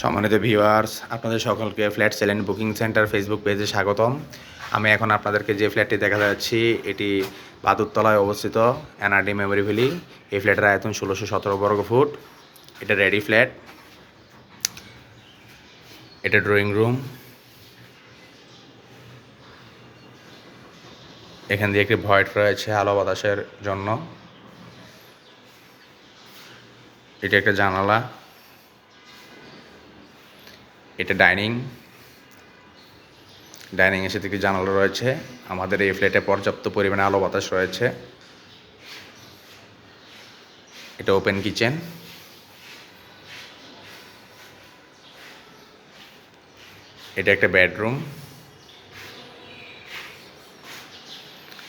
সম্মানিত ভিউয়ার্স আপনাদের সকলকে ফ্ল্যাট সেলেন বুকিং সেন্টার ফেসবুক পেজে স্বাগতম। আমি এখন আপনাদেরকে যে ফ্ল্যাটটি দেখা যাচ্ছি, এটি বাদুরতলায় অবস্থিত এনআরডি মেমোরি ভ্যালি এই ফ্ল্যাটের আয়তন ষোলোশো সতেরো বর্গ ফুট। এটা রেডি ফ্ল্যাট এটা ড্রয়িং রুম এখান দিয়ে একটি ভয়েড রয়েছে আলো বাতাসের জন্য। এটা একটা জানালা। এটা ডাইনিং। ডাইনিং এর সাথে একটি জানালা রয়েছে। আমাদের এই ফ্ল্যাটে পর্যাপ্ত পরিমাণে আলো বাতাস রয়েছে। এটা ওপেন কিচেন। এটা একটা বেডরুম।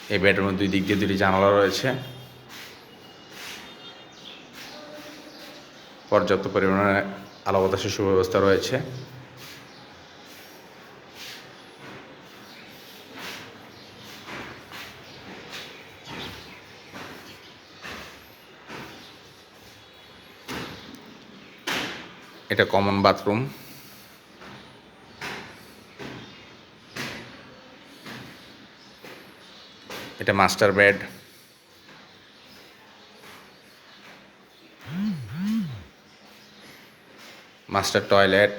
এই বেডরুমের দুই দিক দিয়ে দুটি জানালা রয়েছে। পর্যাপ্ত পরিমাণে আলো বাতাসের সুব্যবস্থা রয়েছে। এটা কমন বাথরুম এটা মাস্টার বেড মাস্টার টয়লেট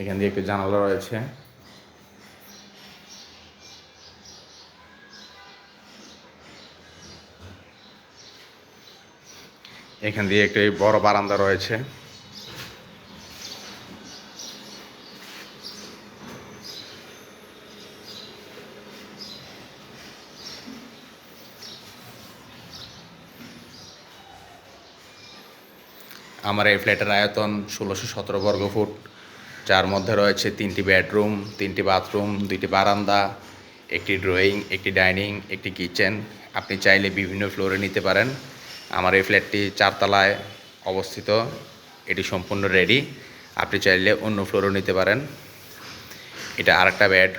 এখান দিয়ে একটি জানালা রয়েছে। এখান দিয়ে একটি বড় বারান্দা রয়েছে। আমার এই ফ্ল্যাটের আয়তন ষোলোশো সতেরো বর্গ ফুট। যার মধ্যে রয়েছে তিনটি বেডরুম, তিনটি বাথরুম, দুইটি বারান্দা, একটি ড্রয়িং, একটি ডাইনিং, একটি কিচেন। আপনি চাইলে বিভিন্ন ফ্লোরে নিতে পারেন। আমার এই ফ্ল্যাটটি চারতলায় অবস্থিত। এটি সম্পূর্ণ রেডি আপনি চাইলে অন্য ফ্লোরও নিতে পারেন। এটা আরেকটা বেড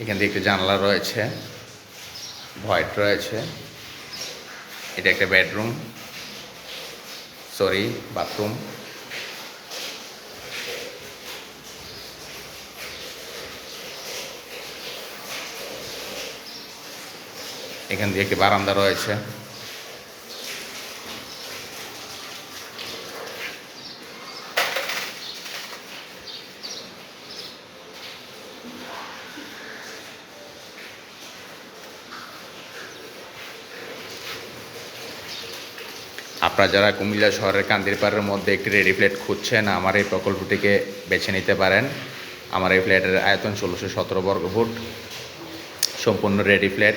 এখান দিয়ে একটি জানলা রয়েছে ভয়েট রয়েছে। এটা একটা বেডরুম সরি বাথরুম এখান দিয়ে একটি বারান্দা রয়েছে। আপনারা যারা কুমিল্লা শহরের কান্দির কান্দিরপাড়ের মধ্যে একটি রেডি ফ্ল্যাট খুঁজছেন, আমার এই প্রকল্পটিকে বেছে নিতে পারেন। আমার এই ফ্ল্যাটের আয়তন ষোলোশো সতেরো বর্গ ফুট। সম্পূর্ণ রেডি ফ্ল্যাট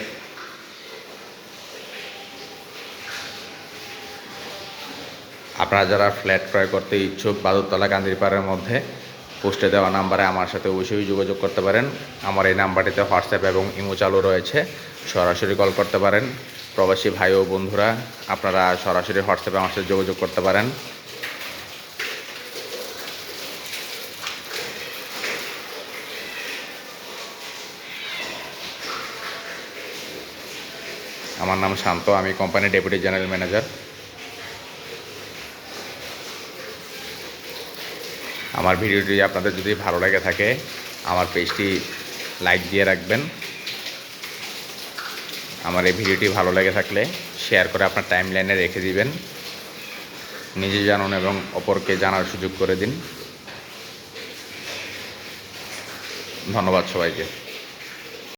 আপনারা যারা ফ্ল্যাট ক্রয় করতে ইচ্ছুক বাদুরতলা কান্দিরপাড়ের মধ্যে, পোস্টে দেওয়া নাম্বারে আমার সাথে অবশ্যই যোগাযোগ করতে পারেন। আমার এই নাম্বারটিতে হোয়াটসঅ্যাপ এবং ইমো চালু রয়েছে। সরাসরি কল করতে পারেন। প্রবাসী ভাই ও বন্ধুরা, আপনারা সরাসরি হোয়াটসঅ্যাপে আমার সাথে যোগাযোগ করতে পারেন। আমার নাম শান্ত, আমি কোম্পানির ডেপুটি জেনারেল ম্যানেজার। আমার ভিডিওটি আপনাদের যদি ভালো লেগে থাকে, আমার পেজটি লাইক দিয়ে রাখবেন। আমার এই ভিডিওটি ভালো লেগে থাকলে শেয়ার করে আপনার টাইম লাইনে রেখে দিবেন। নিজে জানুন এবং অপরকে জানার সুযোগ করে দিন। ধন্যবাদ সবাইকে।